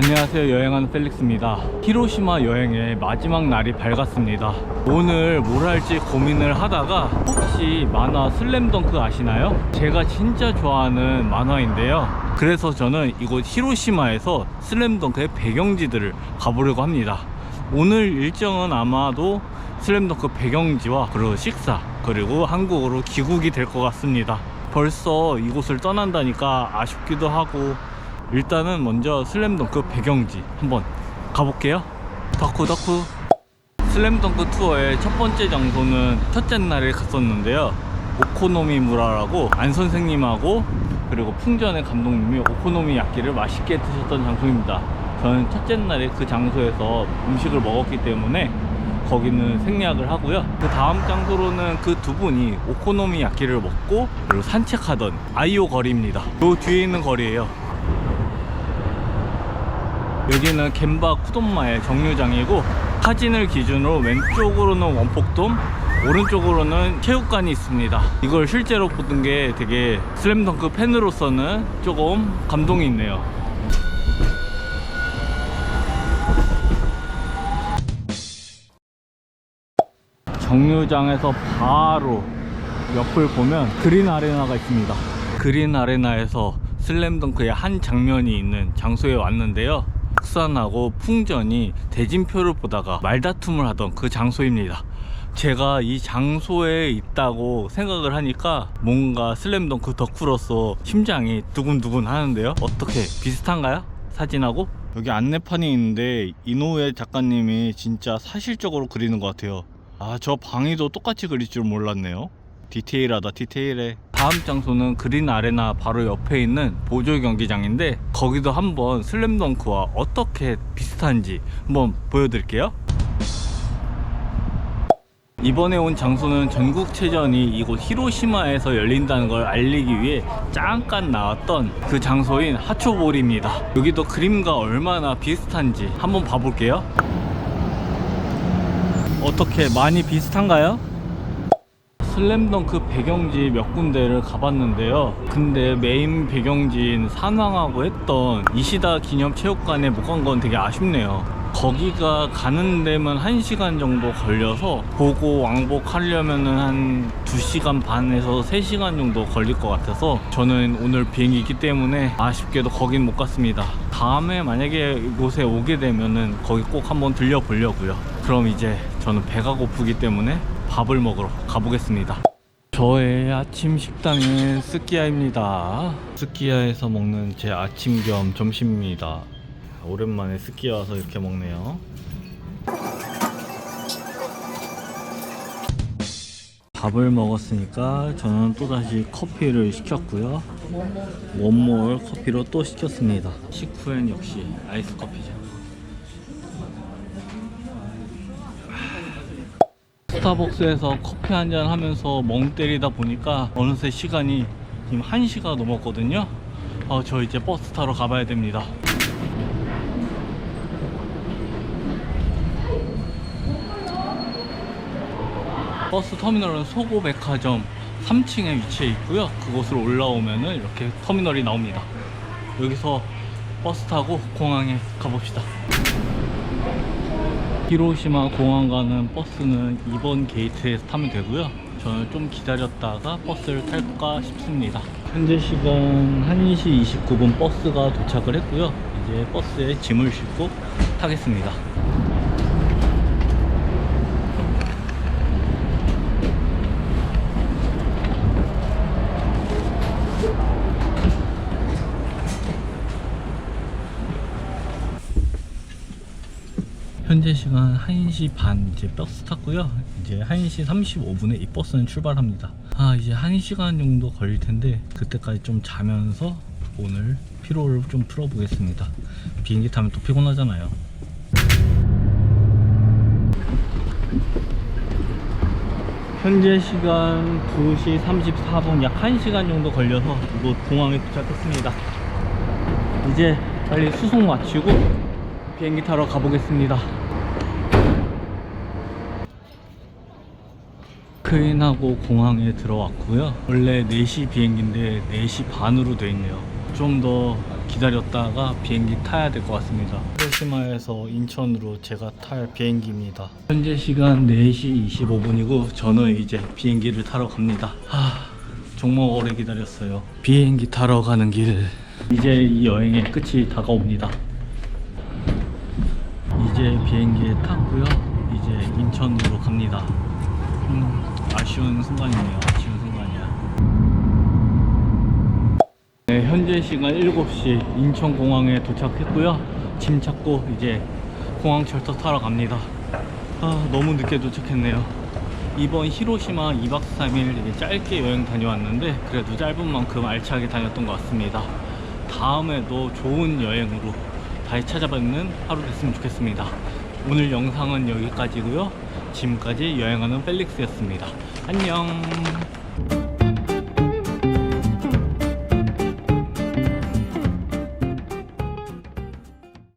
안녕하세요. 여행하는 펠릭스입니다. 히로시마 여행의 마지막 날이 밝았습니다. 오늘 뭘 할지 고민을 하다가 혹시 만화 슬램덩크 아시나요? 제가 진짜 좋아하는 만화인데요. 그래서 저는 이곳 히로시마에서 슬램덩크의 배경지들을 가보려고 합니다. 오늘 일정은 아마도 슬램덩크 배경지와 그리고 식사 그리고 한국으로 귀국이 될 것 같습니다. 벌써 이곳을 떠난다니까 아쉽기도 하고 일단은 먼저 슬램덩크 배경지 한번 가볼게요. 덕후 덕후. 슬램덩크 투어의 첫 번째 장소는 첫째 날에 갔었는데요. 오코노미 무라라고 안 선생님하고 그리고 풍전의 감독님이 오코노미 야끼를 맛있게 드셨던 장소입니다. 저는 첫째 날에 그 장소에서 음식을 먹었기 때문에 거기는 생략을 하고요. 그 다음 장소로는 그 두 분이 오코노미 야끼를 먹고 그리고 산책하던 아이오 거리입니다. 요 뒤에 있는 거리예요 여기는 겐바 쿠돈마의 정류장이고 사진을 기준으로 왼쪽으로는 원폭돔 오른쪽으로는 체육관이 있습니다. 이걸 실제로 보는 게 되게 슬램덩크 팬으로서는 조금 감동이 있네요. 정류장에서 바로 옆을 보면 그린 아레나가 있습니다. 그린 아레나에서 슬램덩크의 한 장면이 있는 장소에 왔는데요 국산하고 풍전이 대진표를 보다가 말다툼을 하던 그 장소입니다. 제가 이 장소에 있다고 생각을 하니까 뭔가 슬램덩크 덕후로서 심장이 두근두근 하는데요. 어떻게 비슷한가요? 사진하고? 여기 안내판이 있는데 이노우에 작가님이 진짜 사실적으로 그리는 것 같아요. 아 저 방위도 똑같이 그릴 줄 몰랐네요. 디테일하다 디테일해 다음 장소는 그린 아레나 바로 옆에 있는 보조 경기장인데 거기도 한번 슬램덩크와 어떻게 비슷한지 한번 보여드릴게요. 이번에 온 장소는 전국체전이 이곳 히로시마에서 열린다는 걸 알리기 위해 잠깐 나왔던 그 장소인 하초볼입니다. 여기도 그림과 얼마나 비슷한지 한번 봐볼게요. 어떻게 많이 비슷한가요? 슬램덩크 배경지 몇 군데를 가봤는데요. 근데 메인 배경지인 산왕하고 했던 이시다 기념체육관에 못 간 건 되게 아쉽네요. 거기가 가는 데면 1시간 정도 걸려서 보고 왕복하려면은 한 2시간 반에서 3시간 정도 걸릴 것 같아서 저는 오늘 비행기 있기 때문에 아쉽게도 거긴 못 갔습니다. 다음에 만약에 이곳에 오게 되면은 거기 꼭 한번 들려보려고요. 그럼 이제 저는 배가 고프기 때문에 밥을 먹으러 가보겠습니다. 저의 아침 식당은 스키야입니다. 스키야에서 먹는 제 아침 겸 점심입니다. 오랜만에 스키야 와서 이렇게 먹네요. 밥을 먹었으니까 저는 또다시 커피를 시켰고요. 원몰 커피로 또 시켰습니다. 식후엔 역시 아이스 커피죠. 스타벅스에서 커피 한 잔 하면서 멍 때리다 보니까 어느새 시간이 지금 1시가 넘었거든요. 어, 저 이제 버스 타러 가봐야 됩니다. 버스 터미널은 소고백화점 3층에 위치해 있고요. 그곳으로 올라오면 은 이렇게 터미널이 나옵니다. 여기서 버스 타고 공항에 가봅시다. 히로시마 공항 가는 버스는 2번 게이트에서 타면 되고요. 저는 좀 기다렸다가 버스를 탈까 싶습니다. 현재 시간 1시 29분 버스가 도착을 했고요. 이제 버스에 짐을 싣고 타겠습니다. 현재 시간 1시 반 이제 버스 탔고요. 이제 1시 35분에 이 버스는 출발합니다. 아, 이제 1시간 정도 걸릴 텐데 그때까지 좀 자면서 오늘 피로를 좀 풀어보겠습니다. 비행기 타면 또 피곤하잖아요. 현재 시간 2시 34분 약 1시간 정도 걸려서 이곳 공항에 도착했습니다. 이제 빨리 수송 마치고 비행기 타러 가보겠습니다. 크인하고 공항에 들어왔고요. 원래 4시 비행기인데 4시 반으로 돼 있네요. 좀 더 기다렸다가 비행기 타야 될 것 같습니다. 히로시마에서 인천으로 제가 탈 비행기입니다. 현재 시간 4시 25분이고 저는 이제 비행기를 타러 갑니다. 하, 정말 오래 기다렸어요. 비행기 타러 가는 길. 이제 이 여행의 끝이 다가옵니다. 이제 비행기에 탔고요. 이제 인천으로 갑니다. 음, 아쉬운 순간이네요. 아쉬운 순간이야. 네, 현재 시간 7시 인천공항에 도착했고요. 짐 찾고 이제 공항철도 타러 갑니다. 아, 너무 늦게 도착했네요. 이번 히로시마 2박 3일 이게 짧게 여행 다녀왔는데 그래도 짧은 만큼 알차게 다녔던 것 같습니다. 다음에도 좋은 여행으로 다시 찾아뵙는 하루 됐으면 좋겠습니다. 오늘 영상은 여기까지고요. 지금까지 여행하는 펠릭스였습니다. 안녕.